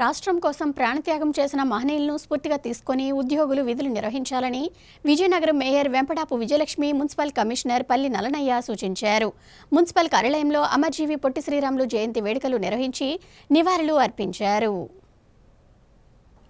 రాష్ట్రం కోసం ప్రాణత్యాగం చేసిన మహనీయులను స్ఫూర్తిగా తీసుకొని ఉద్యోగులు విధులు నిర్వహించాలని Vizianagaram mayor Vempatapu Vijayalakshmi municipal commissioner Palli Nalanayya సూచించారు. మున్సిపల్ కార్యాలయంలో అమర్జీవి పొట్టి శ్రీరాములు జయంతి వేడుకలు నిర్వహించి నివాళులు అర్పించారు.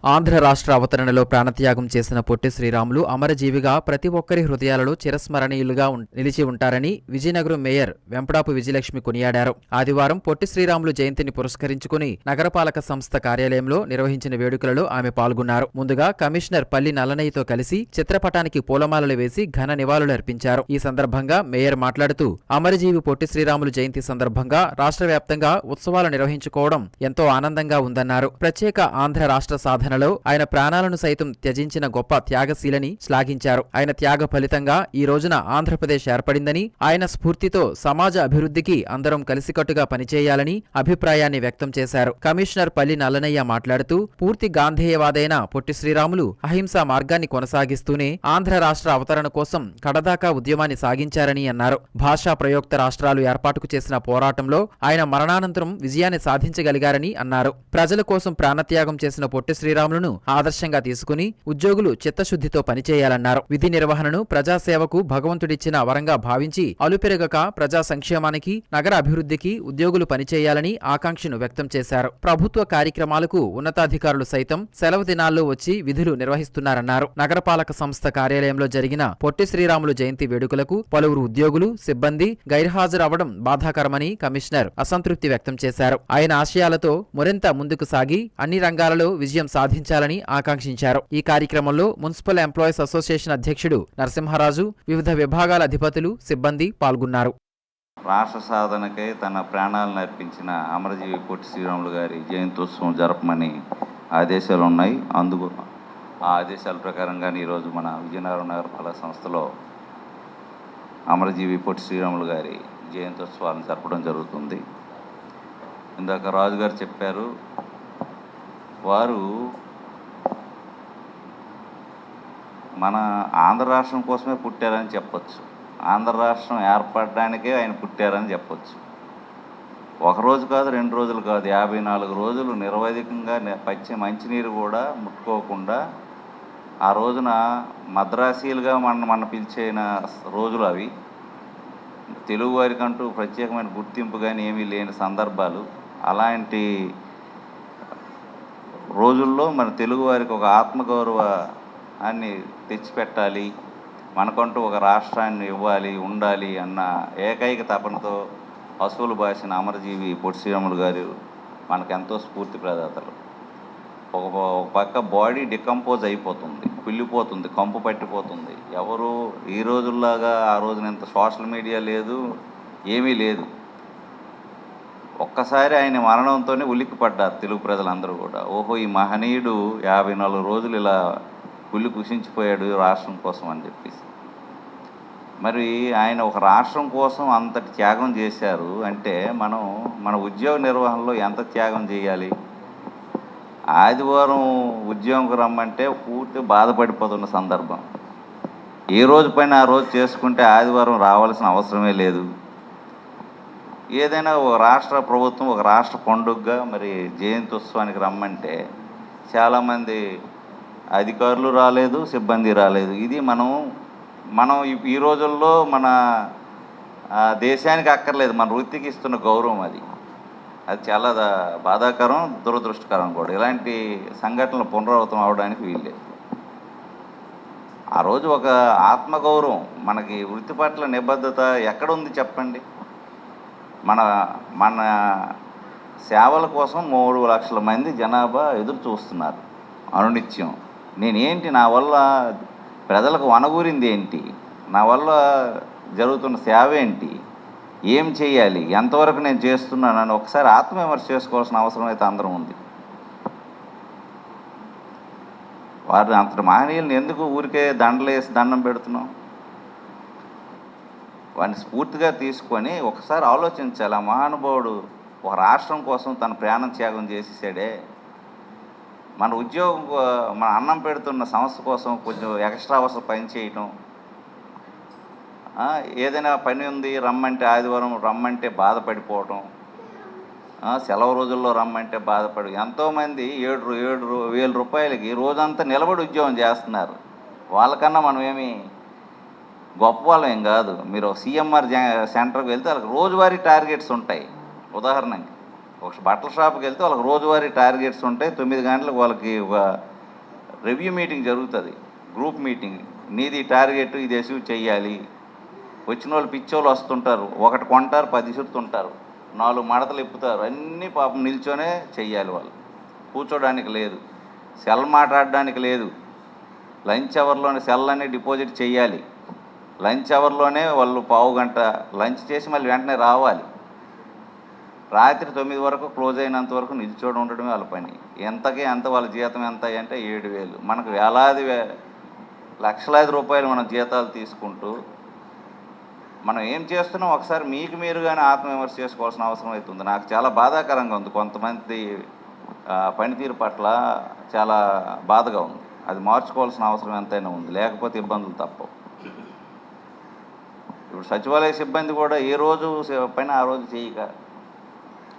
ఆంధ్ర రాష్ట్ర అవతరణలో ప్రాణత్యాగం చేసిన పొట్టి శ్రీరాములు అమరజీవిగా ప్రతి ఒక్కరి హృదయాలలో చిరస్మరణీయులుగా నిలిచి ఉంటారని విజయనగరం మేయర్ వెంపడాపు విజయలక్ష్మి కొనియాడారు. ఆదివారం పొట్టి శ్రీరాములు జయంతిని పురస్కరించుకుని నగరపాలక సంస్థ కార్యాలయంలో నిర్వహించిన వేడుకలలో ఆమె పాల్గొన్నారు. ముందుగా కమిషనర్ పల్లి నల్లనయ్యతో కలిసి చిత్రపటానికి పూలమాలలు వేసి ఘన నివాళులు అర్పించారు. ఈ సందర్భంగా మేయర్ మాట్లాడుతూ అమరజీవి పొట్టి శ్రీరాములు జయంతి సందర్భంగా రాష్ట్ర వ్యాప్తంగా ఉత్సవాలు నిర్వహించుకోవడం ఎంతో ఆనందంగా ఉందన్నారు. ప్రత్యేక ఆంధ్ర రాష్ట్ర సాధన సాధనలో ఆయన ప్రాణాలను సైతం త్యజించిన గొప్ప త్యాగశీలని శ్లాఘించారు. ఆయన త్యాగ ఫలితంగా ఈ రోజున ఆంధ్రప్రదేశ్ ఏర్పడిందని ఆయన స్ఫూర్తితో సమాజ అభివృద్ధికి అందరం కలిసికట్టుగా పనిచేయాలని అభిప్రాయాన్ని వ్యక్తం చేశారు. కమిషనర్ పల్లి నల్లనయ్య మాట్లాడుతూ పూర్తి గాంధేయవాదైన పొట్టి శ్రీరాములు అహింసా మార్గాన్ని కొనసాగిస్తూనే ఆంధ్ర రాష్ట్ర అవతరణ కోసం కడదాకా ఉద్యమాన్ని సాగించారని అన్నారు. భాషా ప్రయోక్త రాష్ట్రాలు ఏర్పాటుకు చేసిన పోరాటంలో ఆయన మరణానంతరం విజయాన్ని సాధించగలిగారని అన్నారు. ప్రజల కోసం ప్రాణత్యాగం చేసిన పొట్టి శ్రీరాములను ఆదర్శంగా తీసుకుని ఉద్యోగులు చిత్తశుద్ధితో పనిచేయాలన్నారు. విధి నిర్వహణను ప్రజాసేవకు భగవంతుడిచ్చిన వరంగా భావించి అలుపెరగక ప్రజా సంక్షేమానికి నగర అభివృద్ధికి ఉద్యోగులు పనిచేయాలని ఆకాంక్షను వ్యక్తం చేశారు. ప్రభుత్వ కార్యక్రమాలకు ఉన్నతాధికారులు సైతం సెలవు దినాల్లో వచ్చి విధులు నిర్వహిస్తున్నారన్నారు. నగరపాలక సంస్థ కార్యాలయంలో జరిగిన పొట్టి శ్రీరాములు జయంతి వేడుకలకు పలువురు ఉద్యోగులు సిబ్బంది గైర్హాజరవడం బాధాకరమని కమిషనర్ అసంతృప్తి వ్యక్తం చేశారు. ఆయన ఆశయాలతో మరింత ముందుకు సాగి అన్ని రంగాలలో విజయం సాధించాలని ఆకాంక్షించారు. ఈ కార్యక్రమంలో మున్సిపల్ ఎంప్లాయీస్ అసోసియేషన్ అధ్యక్షుడు నరసింహరాజు వివిధ విభాగాల అధిపతులు సిబ్బంది పాల్గొన్నారు. రాష్ట్ర సాధనకై తన ప్రాణాలను అర్పించిన అమరజీవి పొట్టి శ్రీరాములు గారి జయంతోత్సవం జరపమని ఆదేశాలు ఉన్నాయి. అందుకు ఆ ఆదేశాల ప్రకారంగానే ఈరోజు మన విజయనగరం నగరపాలక సంస్థలో అమరజీవి పొట్టి శ్రీరాములు గారి జయంతోత్సవాలను జరపడం జరుగుతుంది. ఇందాక రాజు గారు చెప్పారు వారు మన ఆంధ్ర రాష్ట్రం కోసమే పుట్టారని చెప్పొచ్చు. ఆంధ్ర రాష్ట్రం ఏర్పడడానికే ఆయన పుట్టారని చెప్పొచ్చు. ఒక రోజు కాదు రెండు రోజులు కాదు యాభై నాలుగు రోజులు నిరవధికంగా పచ్చి మంచినీరు కూడా ముట్టుకోకుండా ఆ రోజున మద్రాసీలుగా మన మన పిలిచిన రోజులు అవి. తెలుగు వారికంటూ ప్రత్యేకమైన గుర్తింపు కానీ ఏమీ లేని సందర్భాలు. అలాంటి రోజుల్లో మన తెలుగు వారికి ఒక అన్ని తెచ్చిపెట్టాలి మనకంటూ ఒక రాష్ట్రాన్ని ఇవ్వాలి ఉండాలి అన్న ఏకైక తపనతో పశువులు బాసిన అమరజీవి పొట్టి శ్రీరాములు గారు మనకెంతో స్ఫూర్తి ప్రదాతలు. ఒక ఒక పక్క బాడీ డికంపోజ్ అయిపోతుంది కుళ్ళిపోతుంది కంపు పట్టిపోతుంది. ఎవరు ఈ రోజుల్లాగా ఆ రోజున ఇంత సోషల్ మీడియా లేదు ఏమీ లేదు. ఒక్కసారి ఆయన మరణంతోనే ఉలిక్కిపడ్డారు తెలుగు ప్రజలందరూ కూడా. ఓహో ఈ మహనీయుడు యాభై నాలుగు రోజులు ఇలా కుళ్ళి కుషించిపోయాడు రాష్ట్రం కోసం అని చెప్పేసి. మరి ఆయన ఒక రాష్ట్రం కోసం అంతటి త్యాగం చేశారు అంటే మనం మన ఉద్యోగ నిర్వహణలో ఎంత త్యాగం చేయాలి? ఆదివారం ఉద్యోగంకు రమ్మంటే పూర్తి బాధపడిపోతున్న సందర్భం. ఏ రోజు పైన ఆ రోజు చేసుకుంటే ఆదివారం రావాల్సిన అవసరమే లేదు. ఏదైనా ఒక రాష్ట్ర ప్రభుత్వం ఒక రాష్ట్ర పండుగగా మరి జయంతి ఉత్సవానికి రమ్మంటే చాలామంది అధికారులు రాలేదు సిబ్బంది రాలేదు. ఇది మనం మనం ఈ- రోజుల్లో మన దేశానికి అక్కర్లేదు. మన వృత్తికి ఇస్తున్న గౌరవం అది. అది చాలా బాధాకరం దురదృష్టకరం కూడా. ఇలాంటి సంఘటనలు పునరావృతం అవడానికి వీల్లేదు ఆ రోజు ఒక ఆత్మగౌరవం మనకి వృత్తి పట్ల నిబద్ధత ఎక్కడ ఉంది చెప్పండి? మన మన సేవల కోసం మూడు లక్షల మంది జనాభా ఎదురు చూస్తున్నారు. అనునిత్యం. నేనేంటి నా వల్ల ప్రజలకు వనగూరింది ఏంటి? నా వల్ల జరుగుతున్న సేవ ఏంటి? ఏం చేయాలి? ఎంతవరకు నేను చేస్తున్నానని ఒకసారి ఆత్మవిమర్శ చేసుకోవాల్సిన అవసరం అయితే అందరం ఉంది. వారు అంతటి మహనీయులను ఎందుకు ఊరికే దండలేసి దండం పెడుతున్నాం? వాడిని స్ఫూర్తిగా తీసుకొని ఒకసారి ఆలోచించాలి. ఆ మహానుభావుడు ఒక రాష్ట్రం కోసం తన ప్రాణం త్యాగం చేసేసాడే. మన ఉద్యోగం మన అన్నం పెడుతున్న సంస్థ కోసం కొంచెం ఎక్స్ట్రా అవసరం పని చేయటం. ఏదైనా పని ఉంది రమ్మంటే ఆదివారం రమ్మంటే బాధపడిపోవటం. సెలవు రోజుల్లో రమ్మంటే బాధపడి. ఎంతోమంది ఏడు ఏడు వేల రూపాయలకి రోజంతా నిలబడి ఉద్యోగం చేస్తున్నారు. వాళ్ళకన్నా మనం ఏమి గొప్ప వాళ్ళం ఏం కాదు. మీరు సిఎంఆర్ సెంటర్కి వెళ్తే వాళ్ళకి రోజువారీ టార్గెట్స్ ఉంటాయి. ఉదాహరణకి ఒక బట్టల షాప్కి వెళ్తే వాళ్ళకి రోజువారీ టార్గెట్స్ ఉంటాయి. తొమ్మిది గంటలకు వాళ్ళకి రివ్యూ మీటింగ్ జరుగుతుంది. Group meeting. నీది టార్గెట్ ఇది అసీవ్ చేయాలి వచ్చిన వాళ్ళు పిచ్చోళ్ళు వస్తుంటారు. ఒకటి కొంటారు పది ఇసురుతుంటారు. నాలుగు మడతలు ఇప్పుతారు. అన్నీ పాపం నిల్చొనే చెయ్యాలి వాళ్ళు. కూర్చోడానికి లేదు. సెల్ మాట్లాడడానికి లేదు. లంచ్ అవర్లోనే సెల్ అన్ని డిపాజిట్ చేయాలి లంచ్ అవర్లోనే వాళ్ళు పావు గంట లంచ్ చేసి మళ్ళీ వెంటనే రావాలి. రాత్రి తొమ్మిది వరకు క్లోజ్ అయినంత వరకు నిల్చోడి ఉండడమే వాళ్ళ పని. ఎంతకి ఎంత వాళ్ళ జీతం ఎంత అంటే ఏడు వేలు. మనకు వేలాది లక్షలాది రూపాయలు మనం జీతాలు తీసుకుంటూ మనం ఏం చేస్తున్నాం? ఒకసారి మీకు మీరు కానీ ఆత్మవిమర్శ చేసుకోవాల్సిన అవసరం అవుతుంది నాకు చాలా బాధాకరంగా ఉంది. కొంతమంది పనితీరు పట్ల చాలా బాధగా ఉంది. అది మార్చుకోవాల్సిన అవసరం ఎంతైనా ఉంది. లేకపోతే ఇబ్బందులు తప్పవు. ఇప్పుడు సచివాలయ సిబ్బంది కూడా ఏ రోజు పైన పని ఆ రోజు చేయక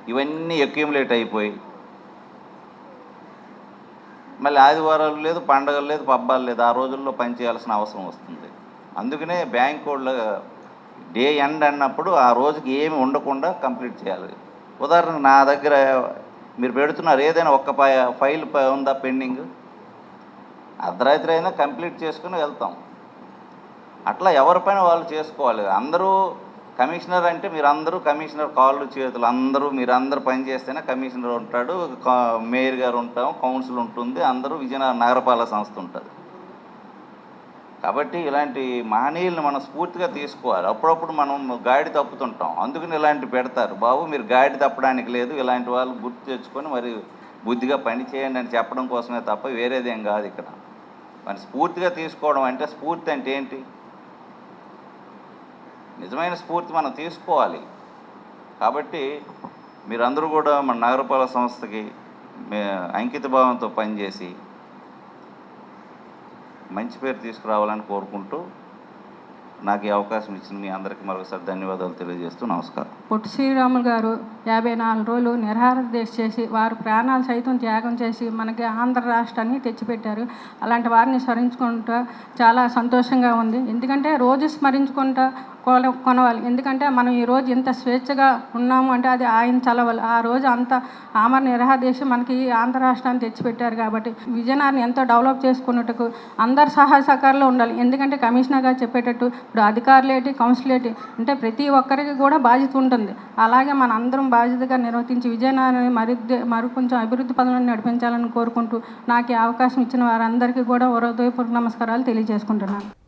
ఇవన్నీ అక్యూములేట్ అయిపోయి. మళ్ళీ ఆదివారాలు లేదు పండగలు లేదు పబ్బాలు లేదు ఆ రోజుల్లో పని చేయాల్సిన అవసరం వస్తుంది. అందుకనే బ్యాంక్ వాళ్ళు డే ఎండ్ అన్నప్పుడు ఆ రోజుకి ఏమి ఉండకుండా కంప్లీట్ చేయాలి. ఉదాహరణకు నా దగ్గర మీరు పెడుతున్నారు ఏదైనా ఒక్క ఫైల్ ఉందా పెండింగ్? అర్ధరాత్రి అయినా కంప్లీట్ చేసుకుని వెళ్తాం. అట్లా ఎవరిపైన వాళ్ళు చేసుకోవాలి. అందరూ కమిషనర్ అంటే మీరందరూ కమిషనర్ కాళ్ళు చేతులు అందరూ మీరందరూ పనిచేస్తేనే పని చేస్తేనే కమిషనర్ ఉంటాడు మేయర్ గారు ఉంటాం కౌన్సిల్ ఉంటుంది అందరూ విజయనగరం నగరపాలక సంస్థ ఉంటుంది. కాబట్టి ఇలాంటి మహనీయులను మనం స్ఫూర్తిగా తీసుకోవాలి. అప్పుడప్పుడు మనం గాడి తప్పుతుంటాం. అందుకని ఇలాంటి పెడతారు. బాబు మీరు గాడి తప్పడానికి లేదు ఇలాంటి వాళ్ళు గుర్తు తెచ్చుకొని మరి బుద్ధిగా పని చేయండి అని చెప్పడం కోసమే తప్ప వేరేదేం కాదు ఇక్కడ. మరి స్ఫూర్తిగా తీసుకోవడం అంటే స్ఫూర్తి అంటే ఏంటి? నిజమైన స్ఫూర్తి మనం తీసుకోవాలి. కాబట్టి మీరందరూ కూడా మన నగరపాలక సంస్థకి అంకిత భావంతో పనిచేసి మంచి పేరు తీసుకురావాలని కోరుకుంటూ నాకు ఈ అవకాశం ఇచ్చిన మీ అందరికీ మరొకసారి ధన్యవాదాలు తెలియజేస్తూ నమస్కారం. పొట్టి శ్రీరాములు గారు యాభై నాలుగు రోజులు నిరహార దీక్ష చేసి వారు ప్రాణాలు సైతం త్యాగం చేసి మనకి ఆంధ్ర రాష్ట్రాన్ని తెచ్చిపెట్టారు. అలాంటి వారిని స్మరించుకుంటా చాలా సంతోషంగా ఉంది. ఎందుకంటే రోజు స్మరించుకుంటా కొల కొనవాలి ఎందుకంటే మనం ఈ రోజు ఇంత స్వేచ్ఛగా ఉన్నాము అంటే అది ఆయన చలవాలి. ఆ రోజు అంత ఆమర నిరహాదేశం మనకి ఆంధ్ర రాష్ట్రాన్ని తెచ్చిపెట్టారు కాబట్టి విజయనగరం ఎంతో డెవలప్ చేసుకున్నట్టుకు అందరు సహాయ సహకారాలు ఉండాలి. ఎందుకంటే కమిషనర్గా చెప్పేటట్టు ఇప్పుడు అధికారులేటి కౌన్సిలేటి అంటే ప్రతి ఒక్కరికి కూడా బాధ్యత ఉంటుంది. అలాగే మన అందరం బాధ్యతగా నిర్వర్తించి విజయనగరాన్ని మరి మరి కొంచెం అభివృద్ధి పనులను నడిపించాలని కోరుకుంటూ నాకు ఈ అవకాశం ఇచ్చిన వారందరికీ కూడా హృదయపూర్వక నమస్కారాలు తెలియజేసుకుంటున్నాను.